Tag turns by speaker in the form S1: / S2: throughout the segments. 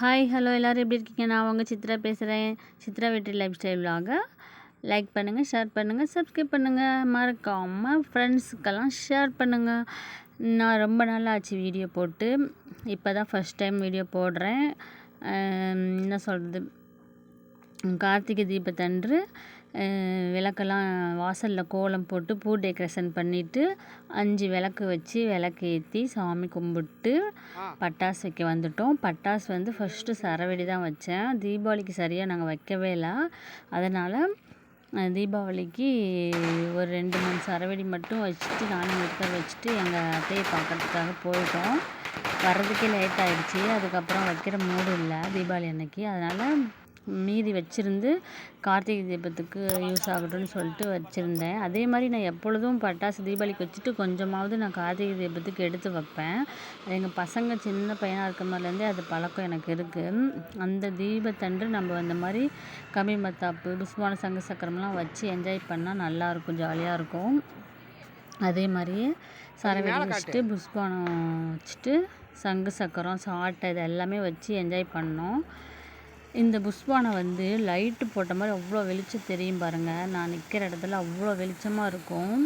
S1: Hi hello எல்லோரும் எப்படி இருக்கீங்க? நான் உங்கள் சித்ரா பேசுகிறேன் சித்ரா வெற்றி லைஃப் ஸ்டைல் விலாக லைக் பண்ணுங்கள் ஷேர் பண்ணுங்கள் சப்ஸ்கிரைப் பண்ணுங்கள் மறக்காமல் ஃப்ரெண்ட்ஸுக்கெல்லாம் ஷேர் பண்ணுங்கள் நான் ரொம்ப நாள் ஆச்சு வீடியோ போட்டு. இப்போ தான் ஃபஸ்ட் டைம் வீடியோ போடுறேன் என்ன சொல்கிறது கார்த்திகை தீபத்தன்று. விளக்கெல்லாம் வாசலில் கோலம் போட்டு பூ டெக்கரேஷன் பண்ணிவிட்டு அஞ்சு விளக்கு வச்சு விளக்கு ஏற்றி சாமி கும்பிட்டு பட்டாசு வைக்க வந்துட்டோம். பட்டாசு வந்து ஃபஸ்ட்டு சரவெடி தான் வச்சேன். தீபாவளிக்கு சரியாக நாங்கள் வைக்கவே இல்லை. அதனால் தீபாவளிக்கு ஒரு ரெண்டு மூணு சரவெடி மட்டும் வச்சுட்டு நானும் வீட்டில் வச்சுட்டு எங்கள் அத்தையை பார்க்கறதுக்காக போயிட்டோம். வர்றதுக்கே லேட் ஆகிடுச்சி அதுக்கப்புறம் வைக்கிற மூடு இல்லை தீபாவளி அன்னைக்கு. அதனால் மீதி வச்சுருந்து கார்த்திகை தீபத்துக்கு யூஸ் ஆகட்டும்னு சொல்லிட்டு வச்சுருந்தேன். அதே மாதிரி நான் எப்பொழுதும் பட்டாசு தீபாவளிக்கு வச்சுட்டு கொஞ்சமாவது நான் கார்த்திகை தீபத்துக்கு எடுத்து வைப்பேன். எங்கள் பசங்க சின்ன பையனாக இருக்க மாதிரிலேருந்தே அது பழக்கம் எனக்கு இருக்குது அந்த தீபத்தன்று நம்ம அந்த மாதிரி கம்மி மத்தாப்பு புஷ்பான சங்க சக்கரம்லாம் வச்சு என்ஜாய் பண்ணால் நல்லாயிருக்கும் ஜாலியாக இருக்கும். அதே மாதிரியே சரவெடி வச்சுட்டு புஷ்பானம் வச்சுட்டு சங்கு சக்கரம் சாட்டை இது எல்லாமே வச்சு என்ஜாய் பண்ணோம். இந்த புஷ்வானை வந்து லைட்டு போட்ட மாதிரி அவ்வளோ வெளிச்சம் தெரியும் பாருங்கள் நான் நிற்கிற இடத்துல அவ்வளோ வெளிச்சமாக இருக்கும்.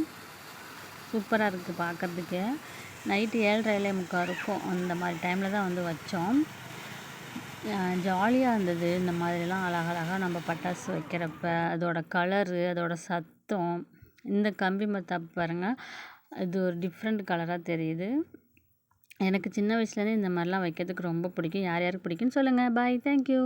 S1: சூப்பராக இருக்குது பார்க்குறதுக்கு நைட்டு ஏழரை முக்கால் இருக்கும். அந்த மாதிரி டைமில் தான் வந்து வச்சோம். ஜாலியாக இருந்தது. இந்த மாதிரிலாம் அழகழகாக நம்ம பட்டாசு வைக்கிறப்ப அதோட கலரு அதோட சத்தம். இந்த கம்பி மத்தாப்பு பாருங்கள் இது ஒரு டிஃப்ரெண்ட் கலராக தெரியுது. எனக்கு சின்ன வயசுலேருந்தே இந்த மாதிரிலாம் வைக்கிறதுக்கு ரொம்ப பிடிக்கும். யார் யாருக்கு பிடிக்கும்னு சொல்லுங்கள் பாய் தேங்க்யூ